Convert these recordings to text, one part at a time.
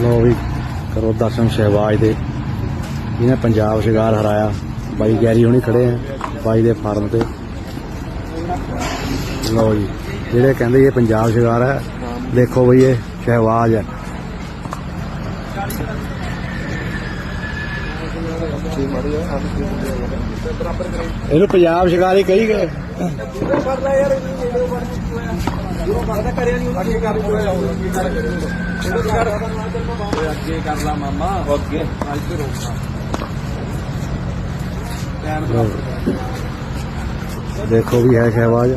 ਲੋ ਵੀ ਕਰੋ ਦਰਸ਼ਨ ਸ਼ਹਿਬਾਜ਼ ਦੇ। ਜਿਹਨੇ ਪੰਜਾਬ ਸ਼ਿਕਾਰ ਹਰਾਇਆ। ਬਾਈ ਗੈਰੀ ਹੁਣੀ ਖੜੇ ਆ, ਬਾਈ ਦੇ ਫਾਰਮ ਤੇ। ਲੋ ਜੀ, ਜਿਹੜੇ ਕਹਿੰਦੇ ਇਹ ਪੰਜਾਬ ਸ਼ਿਕਾਰ ਹੈ, ਦੇਖੋ ਬਈ ਇਹ ਸ਼ਹਿਬਾਜ਼ ਹੈ। ਇਹਨੂੰ ਪੰਜਾਬ ਸ਼ਿਕਾਰੀ ਕਹੀ ਗਏ। ਅੱਗੇ ਕਰ ਲਾ ਮਾਮਾ। ਅੱਗੇ ਅੱਜ ਤੇ ਰੋਕਣਾ ਟਾਈਮ ਲਓ। ਦੇਖੋ ਵੀ ਹੈ ਸ਼ਹਿਬਾਜ਼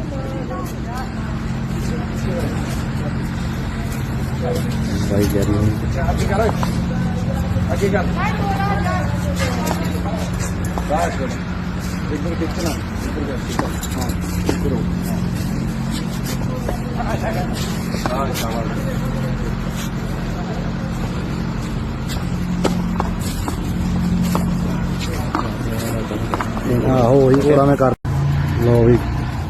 ਬਾਈ ਗੈਰੀ ਹੁਣੀ ਅੱਗੇ ਕਰ। ਅੱਗੇ ਕਰ। ਬਾਸ ਕਰ ਹੈ ਹੋ ਹਾਂ ਸ਼ਾਬਾਸ਼ ਆਹੋ ਉਹੀ ਕੋਰਾ ਮੈਂ ਕਰ ਲੋ ਵੀ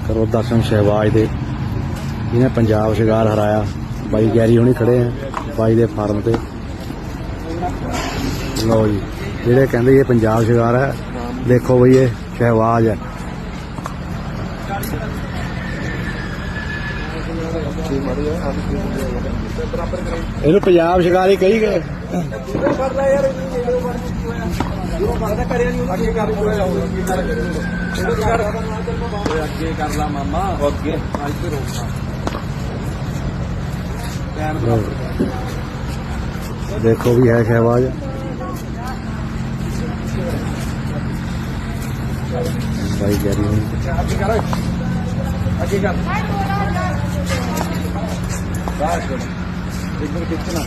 ਕਰੋ ਦਰਸ਼ਨ ਸ਼ਹਿਬਾਜ਼ ਦੇ। ਜਿਹਨੇ ਪੰਜਾਬ ਸ਼ਿਕਾਰ ਹਰਾਇਆ। ਬਾਈ ਗੈਰੀ ਹੁਣੀ ਖੜੇ ਆ, ਬਾਈ ਦੇ ਫਾਰਮ ਤੇ। ਲੋ ਜੀ, ਜਿਹੜੇ ਕਹਿੰਦੇ ਇਹ ਪੰਜਾਬ ਸ਼ਿਕਾਰ ਹੈ, ਦੇਖੋ ਬਈ ਇਹ ਸ਼ਹਿਬਾਜ਼ ਹੈ। ਇਹਨੂੰ ਪੰਜਾਬ ਸ਼ਿਕਾਰੀ ਕਹੀ ਗਏ। ਕਰ ਲੈ ਯਾਰ ਜੋ ਕਰਦਾ ਕਰਿਆ ਨਹੀਂ ਅੱਗੇ ਕਰ ਅੱਗੇ ਕਰ ਇੱਧਰ ਕਰ। ਅੱਗੇ ਕਰ। ਲਾ ਮਾਮਾ ਅੱਗੇ ਅੱਜ ਤੇ ਰੋਕਣਾ ਟਾਈਮ ਲਓ। ਦੇਖੋ ਵੀ ਹੈ ਸ਼ਹਿਬਾਜ਼ ਬਾਈ ਗੈਰੀ ਹੁਣੀ ਅੱਗੇ ਕਰ ਅੱਗੇ ਕਰ ਬਾਸ ਕਰ ਇੱਧਰ ਕਿੱਥੇ ਨਾ